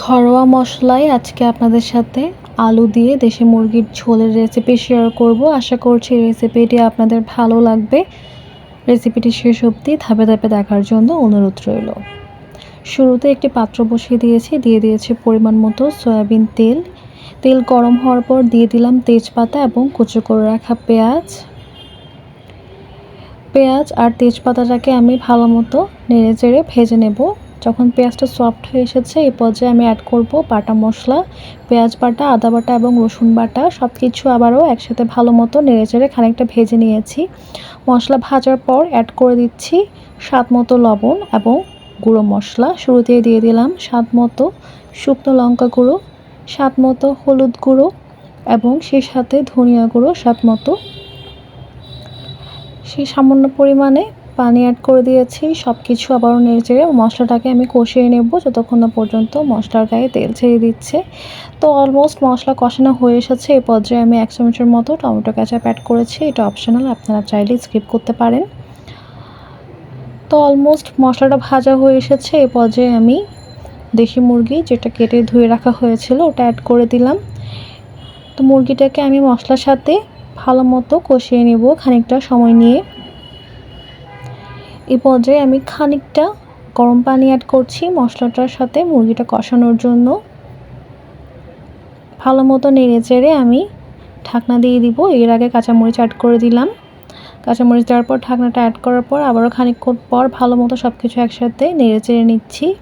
ঘরোয়া মশলায় আজকে আপনাদের সাথে আলু দিয়ে দেশি মুরগির ঝোলের রেসিপি শেয়ার করব। আশা করছি রেসিপিটি আপনাদের ভালো লাগবে। রেসিপিটি শেষ অবধি ধাপে ধাপে দেখার জন্য অনুরোধ রইল। শুরুতে একটি পাত্র বসিয়ে দিয়েছি। দিয়ে দিয়েছি পরিমাণ মতো সয়াবিন তেল। তেল গরম হওয়ার পর দিয়ে দিলাম তেজপাতা এবং কুচো করে রাখা পেঁয়াজ। পেঁয়াজ আর তেজপাতাটাকে আমি ভালো মতো নেড়ে চেড়ে ভেজে নেব। যখন পেঁয়াজটা সফট হয়ে এসেছে, এই পর্যায়ে আমি অ্যাড করব বাটা মশলা, পেঁয়াজ বাটা, আদা বাটা এবং রসুন বাটা। সব কিছু আবারও একসাথে ভালো মতো নেড়েচেড়ে খানিকটা ভেজে নিয়েছি। মশলা ভাজার পর অ্যাড করে দিচ্ছি স্বাদ মতো লবণ এবং গুঁড়ো মশলা। শুরুতেই দিয়ে দিলাম স্বাদ মতো শুকনো লঙ্কা গুঁড়ো, স্বাদ মতো হলুদ গুঁড়ো এবং সেই সাথে ধনিয়া গুঁড়ো স্বাদ মতো। সেই সামান্য পরিমাণে পানি অ্যাড করে দিয়েছি সব কিছু আবারও নেড়ে চেড়ে মশলাটাকে আমি কষিয়ে নেব যতক্ষণ না পর্যন্ত মশলার গায়ে তেল ছেড়ে দিচ্ছে। তো অলমোস্ট মশলা কষানো হয়ে এসেছে এই পর্যায়ে আমি এক চামচের মতো টমেটো ক্যাচাপ অ্যাড করেছি, এটা অপশনাল আপনারা চাইলে স্কিপ করতে পারেন। তো অলমোস্ট মশলাটা ভাজা হয়ে এসেছে এই পর্যায়ে আমি দেশি মুরগি যেটা কেটে ধুয়ে রাখা হয়েছিল, ওটা অ্যাড করে দিলাম। তো মুরগিটাকে আমি মশলার সাথে ভালো মতো কষিয়ে নেব খানিকটা সময় নিয়ে। এই পর্যায়ে আমি খানিকটা গরম পানি অ্যাড করছি মশলাটার সাথে মুরগিটা কষানোর জন্য। ভালো মতো নেড়ে চেড়ে আমি ঢাকনা দিয়ে দিব। এর আগে কাঁচামরিচ অ্যাড করে দিলাম। কাঁচামরিচ দেওয়ার পর ঢাকনাটা অ্যাড করার পর আবারও খানিকক্ষণ পর ভালো মতো সব কিছু একসাথে নেড়ে চেড়ে নিচ্ছি।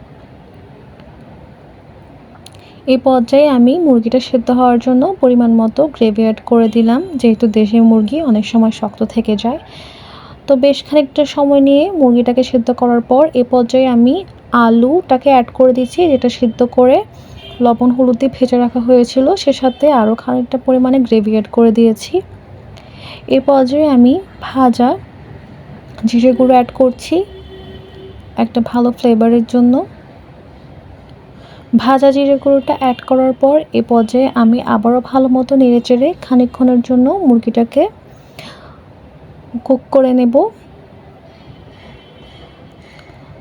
এই পর্যায়ে আমি মুরগিটা সেদ্ধ হওয়ার জন্য পরিমাণ মতো গ্রেভি অ্যাড করে দিলাম। যেহেতু দেশি মুরগি, অনেক সময় শক্ত থেকে যায়। তো বেশ খানিকটা সময় নিয়ে মুরগিটাকে সিদ্ধ করার পর এ পর্যায়ে আমি আলুটাকে অ্যাড করে দিচ্ছি যেটা সিদ্ধ করে লবণ, হলুদ দিয়ে ভেজে রাখা হয়েছিল। সে সাথে আরও খানিকটা পরিমাণে গ্রেভি অ্যাড করে দিয়েছি। এ পর্যায়ে আমি ভাজা জিরে গুঁড়ো অ্যাড করছি একটা ভালো ফ্লেভারের জন্য। ভাজা জিরে গুঁড়োটা অ্যাড করার পর এ পর্যায়ে আমি আবারও ভালো মতো নেড়ে চেড়ে খানিকক্ষণের জন্য মুরগিটাকে কুক করে নেব।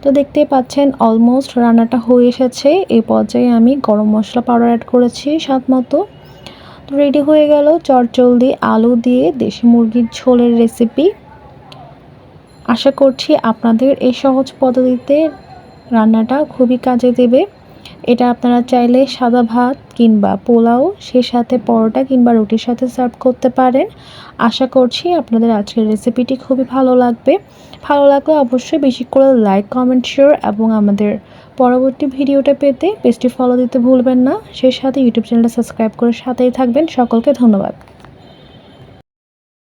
তো দেখতেই পাচ্ছেন অলমোস্ট রান্নাটা হয়ে এসেছে। এই পর্যায়ে আমি গরম মশলা পাউডার অ্যাড করেছি স্বাদ মতো। তো রেডি হয়ে গেল চটজলদি আলু দিয়ে দেশি মুরগির ঝোলের রেসিপি আশা করছি আপনাদের এই সহজ পদ্ধতিতে রান্নাটা খুবই কাজে দেবে। এটা আপনারা চাইলে সাদা ভাত কিংবা পোলাও, সে সাথে পরোটা কিংবা রুটির সাথে সার্ভ করতে পারেন। আশা করছি আপনাদের আজকের রেসিপিটি খুবই ভালো লাগবে। ভালো লাগলে অবশ্যই বেশি করে লাইক, কমেন্ট শেয়ার এবং আমাদের পরবর্তী ভিডিওটা পেতে পেজটি ফলো দিতে ভুলবেন না। সেই সাথে ইউটিউব চ্যানেলটা সাবস্ক্রাইব করে সাথেই থাকবেন। সকলকে ধন্যবাদ।